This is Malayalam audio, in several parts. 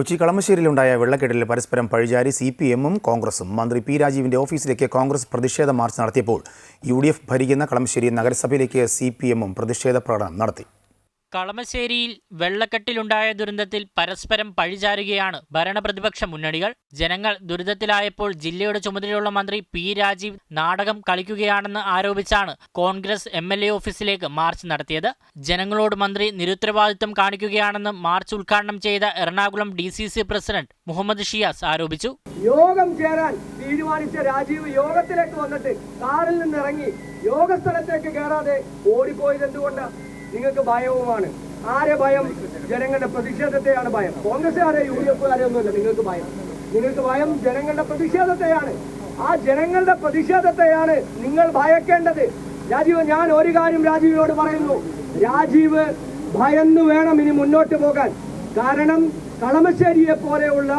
കൊച്ചി കളമശ്ശേരിയിലുണ്ടായ വെള്ളക്കെട്ടിൽ പരസ്പരം പഴിചാരി സി പി എമ്മും കോൺഗ്രസും. മന്ത്രി പി രാജീവിന്റെ ഓഫീസിലേക്ക് കോൺഗ്രസ് പ്രതിഷേധ മാർച്ച് നടത്തിയപ്പോൾ യു ഡി എഫ് ഭരിക്കുന്ന കളമശ്ശേരി നഗരസഭയിലേക്ക് സി പി എമ്മും പ്രതിഷേധ പ്രകടനം നടത്തി. കളമശ്ശേരിയിൽ വെള്ളക്കെട്ടിലുണ്ടായ ദുരന്തത്തിൽ പരസ്പരം പഴിചാരുകയാണ് ഭരണപ്രതിപക്ഷ മുന്നണികൾ. ജനങ്ങൾ ദുരിതത്തിലായപ്പോൾ ജില്ലയുടെ ചുമതലയുള്ള മന്ത്രി പി രാജീവ് നാടകം കളിക്കുകയാണെന്ന് ആരോപിച്ചാണ് കോൺഗ്രസ് എം ഓഫീസിലേക്ക് മാർച്ച് നടത്തിയത്. ജനങ്ങളോട് മന്ത്രി നിരുത്തരവാദിത്വം കാണിക്കുകയാണെന്ന് മാർച്ച് ഉദ്ഘാടനം ചെയ്ത എറണാകുളം ഡി പ്രസിഡന്റ് മുഹമ്മദ് ഷിയാസ് ആരോപിച്ചു. യോഗം ചേരാൻ തീരുമാനിച്ച രാജീവ് യോഗത്തിലേക്ക് വന്നിട്ട് കാറിൽ നിന്ന് ഇറങ്ങി യോഗ സ്ഥലത്തേക്ക് കയറാതെ ഓടിപ്പോയത് എന്തുകൊണ്ട് നിങ്ങൾക്ക് ഭയവുമാണ്. ആരെ ഭയം? ജനങ്ങളുടെ പ്രതിഷേധത്തെയാണ് ഭയം. കോൺഗ്രസ് കോൺഗ്രസ്സുകാരെ യു ഡി എഫുകാരെ ഒന്നുമില്ല നിങ്ങൾക്ക് ഭയം. നിങ്ങൾക്ക് ഭയം ജനങ്ങളുടെ പ്രതിഷേധത്തെയാണ്. ആ ജനങ്ങളുടെ പ്രതിഷേധത്തെയാണ് നിങ്ങൾ ഭയക്കേണ്ടത്. രാജീവ് ഞാൻ ഒരു കാര്യം രാജീവിനോട് പറയുന്നു. രാജീവ് ഭയന്നു വേണം ഇനി മുന്നോട്ട് പോകാൻ. കാരണം കളമശ്ശേരിയെ പോലെയുള്ള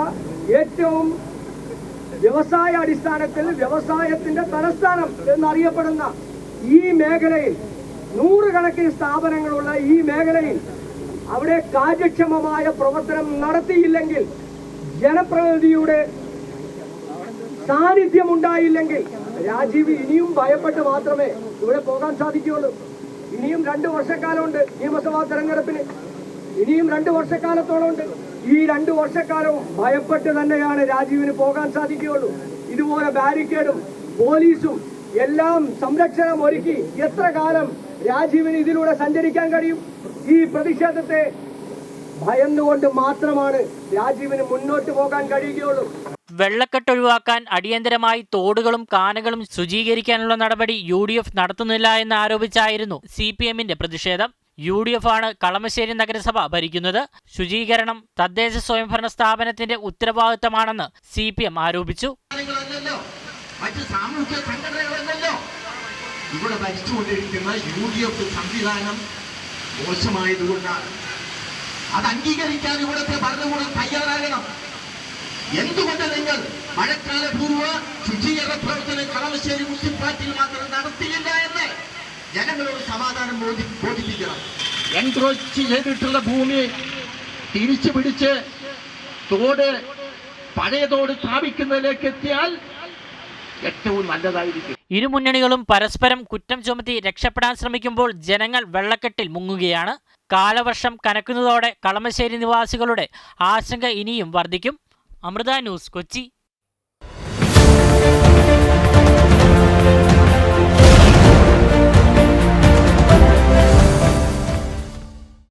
ഏറ്റവും വ്യവസായ അടിസ്ഥാനത്തിൽ വ്യവസായത്തിന്റെ തലസ്ഥാനം എന്നറിയപ്പെടുന്ന ഈ മേഖലയിൽ നൂറുകണക്കിന് സ്ഥാപനങ്ങളുള്ള ഈ മേഖലയിൽ അവിടെ കാര്യക്ഷമമായ പ്രവർത്തനം നടത്തിയില്ലെങ്കിൽ ജനപ്രതിനിധിയുടെ സാന്നിധ്യം ഉണ്ടായില്ലെങ്കിൽ രാജീവ് ഇനിയും ഭയപ്പെട്ട് മാത്രമേ ഇവിടെ പോകാൻ സാധിക്കുകയുള്ളൂ. ഇനിയും രണ്ടു വർഷക്കാലമുണ്ട് നിയമസഭാ തെരഞ്ഞെടുപ്പിന്. ഇനിയും രണ്ടു വർഷക്കാലത്തോളമുണ്ട്. ഈ രണ്ടു വർഷക്കാലവും ഭയപ്പെട്ട് തന്നെയാണ് രാജീവിന് പോകാൻ സാധിക്കുകയുള്ളൂ. ഇതുപോലെ ബാരിക്കേഡും പോലീസും എല്ലാം സംരക്ഷണം ഒരുക്കി എത്ര കാലം രാജീവിന് ഇതിലൂടെ സഞ്ചരിക്കാൻ കഴിയും. ഈ പ്രതിഷേധത്തെ ഭയന്നുകൊണ്ട് മാത്രമാണ് രാജീവിന് മുന്നോട്ട് പോകാൻ കഴിയുകയുള്ളൂ. വെള്ളക്കെട്ട് ഒഴിവാക്കാൻ അടിയന്തരമായി തോടുകളും കാനകളും ശുചീകരിക്കാനുള്ള നടപടി യു ഡി എഫ് നടത്തുന്നില്ല എന്ന് ആരോപിച്ചായിരുന്നു സി പി എമ്മിന്റെ പ്രതിഷേധം. യു ഡി എഫ് ആണ് കളമശ്ശേരി നഗരസഭ ഭരിക്കുന്നത്. ശുചീകരണം തദ്ദേശ സ്വയംഭരണ സ്ഥാപനത്തിന്റെ ഉത്തരവാദിത്തമാണെന്ന് സി പി എം ആരോപിച്ചു. മറ്റ് സാമൂഹ്യ ഇവിടെ ഭരിച്ചുകൊണ്ടിരിക്കുന്ന യു ഡി എഫ് സംവിധാനം മോശമായതുകൊണ്ടാണ്. അത് അംഗീകരിക്കാൻ ഇവിടുത്തെ ഭരണകൂടം തയ്യാറാകണം. എന്തുകൊണ്ട് നിങ്ങൾ മഴക്കാല പൂർവ ശുചീകരണ പ്രവർത്തനം കളമശ്ശേരി മുനിസിപ്പാലിറ്റിയിൽ മാത്രം നടത്തിയില്ല എന്ന് ജനങ്ങളോട് സമാധാനം ബോധി ബോധിപ്പിക്കണം. എൻക്രോച്ച് ചെയ്തിട്ടുള്ള ഭൂമി തിരിച്ചു പിടിച്ച് തോട് പഴയ തോട് സ്ഥാപിക്കുന്നതിലേക്ക് എത്തിയാൽ ഏറ്റവും നല്ലതായിരിക്കും. ഇരു മുന്നണികളും പരസ്പരം കുറ്റം ചുമത്തി രക്ഷപ്പെടാൻ ശ്രമിക്കുമ്പോൾ ജനങ്ങൾ വെള്ളക്കെട്ടിൽ മുങ്ങുകയാണ്. കാലവർഷം കനക്കുന്നതോടെ കളമശ്ശേരി നിവാസികളുടെ ആശങ്ക ഇനിയും വർദ്ധിക്കും. അമൃത ന്യൂസ് കൊച്ചി.